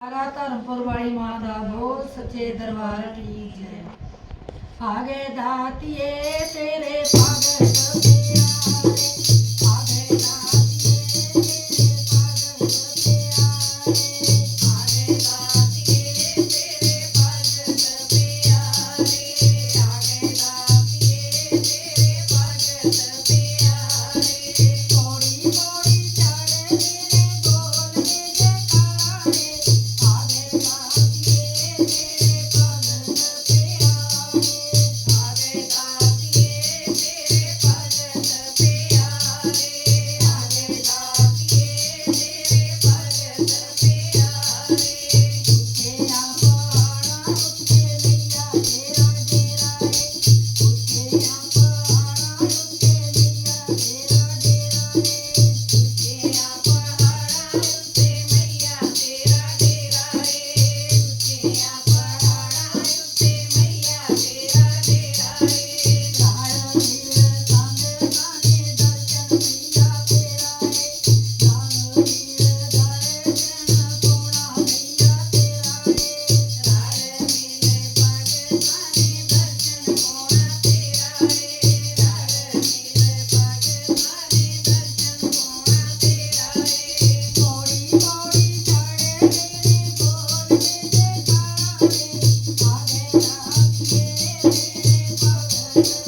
ਸਾਰਾ ਧਰਮਪੁਰ ਵਾਲੀ ਮਾਂ ਦਾ ਬੋਲ ਸੱਚੇ ਦਰਬਾਰ ਠੀਕ ਜੈ ਭਾਗੇ ਦਾਤੀਏ, ਤੇਰੇ ਭਾਗ ਸੋਤੇ Thank you.